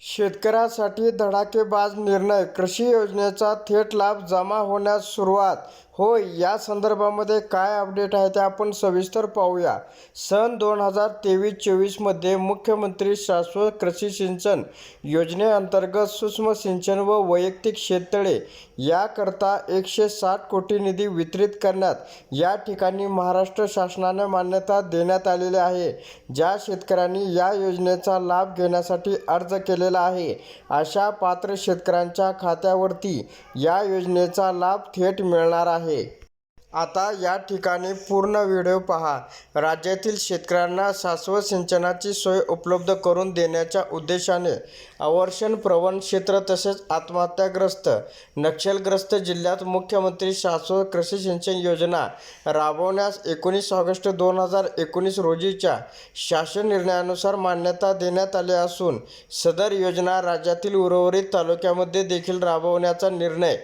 शेतकऱ्यांसाठी धडाकेबाज निर्णय. कृषी योजनेचा थेट लाभ जमा होण्यास सुरुवात होय या संदर्भामध्ये काय अपडेट आहे ते आपण सविस्तर पाहूया. सन दोन हजार तेवीस चोवीसमध्ये मुख्यमंत्री शाश्वत कृषी सिंचन योजनेअंतर्गत सूक्ष्म सिंचन व वैयक्तिक शेततळे याकरता एकशे साठ कोटी निधी वितरित करण्यात या ठिकाणी महाराष्ट्र शासनाने मान्यता देण्यात आलेली आहे. ज्या शेतकऱ्यांनी या योजनेचा लाभ घेण्यासाठी अर्ज केलेला आहे अशा पात्र शेतकऱ्यांच्या खात्यावरती या योजनेचा लाभ थेट मिळणार आहे. Amém. आता या ठिकाणी पूर्ण व्हिडिओ पहा. राज्यातील शेतकऱ्यांना शाश्वत सिंचनाची सोय उपलब्ध करून देण्याच्या उद्देशाने अवर्षण प्रवण क्षेत्र तसेच आत्महत्याग्रस्त नक्षलग्रस्त जिल्ह्यात मुख्यमंत्री शाश्वत कृषी सिंचन योजना राबवण्यास एकोणीस ऑगस्ट दोन हजार एकोणीस रोजीच्या शासन निर्णयानुसार मान्यता देण्यात आली असून सदर योजना राज्यातील उर्वरित तालुक्यामध्ये देखील राबवण्याचा निर्णय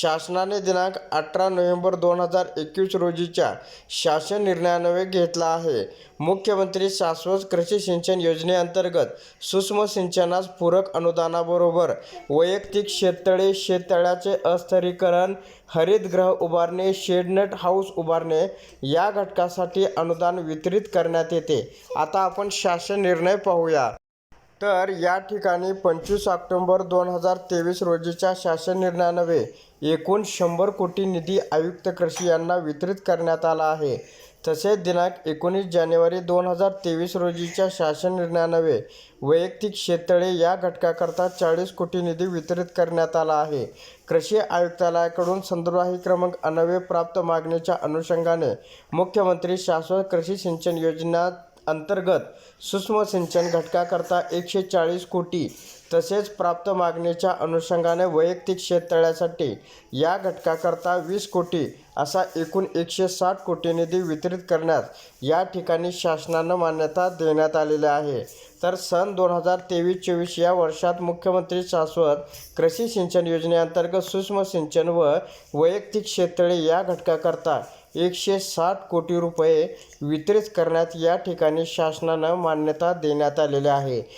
शासनाने दिनांक अठरा नोव्हेंबर दोन हजार एकवीस रोजीच्या शासन निर्णयान्वये घेतला आहे. मुख्यमंत्री शाश्वत कृषी सिंचन योजनेअंतर्गत सूक्ष्म सिंचनास पूरक अनुदानाबरोबर वैयक्तिक शेततळे शेततळ्याचे अस्तरीकरण हरितगृह उभारणे शेडनट हाऊस उभारणे या घटकासाठी अनुदान वितरित करण्यात येते. आता आपण शासन निर्णय पाहूया. तर या ठिकाणी पंचवीस ऑक्टोंबर दोन हजार तेवीस रोजीच्या शासन निर्णयानवे एकूण शंभर कोटी निधी आयुक्त कृषी यांना वितरित करण्यात आला आहे. तसेच दिनांक एकोणीस जानेवारी दोन हजार तेवीस रोजीच्या शासन निर्णयानवे वैयक्तिक शेततळे या घटकाकरता चाळीस कोटी निधी वितरित करण्यात आला आहे. कृषी आयुक्तालयाकडून संदर्भाही क्रमांक अनवे प्राप्त मागणीच्या अनुषंगाने मुख्यमंत्री शाश्वत कृषी सिंचन योजना अंतर्गत सूक्ष्म सिंचन घटकाकरता एकशे चाळीस कोटी तसेच प्राप्त मागणीच्या अनुषंगाने वैयक्तिक शेततळ्यासाठी या घटकाकरता वीस कोटी असा एकूण एकशे साठ कोटी निधी वितरित करण्यास या ठिकाणी शासनानं मान्यता देण्यात आलेली आहे. तर सन दोन हजार तेवीस चोवीस या वर्षात मुख्यमंत्री शाश्वत कृषी सिंचन योजनेअंतर्गत सूक्ष्म सिंचन व वैयक्तिक शेततळे या घटकाकरता एकशे साठ कोटी रुपये वितरित करण्यात या ठिकाणी शासनानं मान्यता देण्यात आलेली आहे.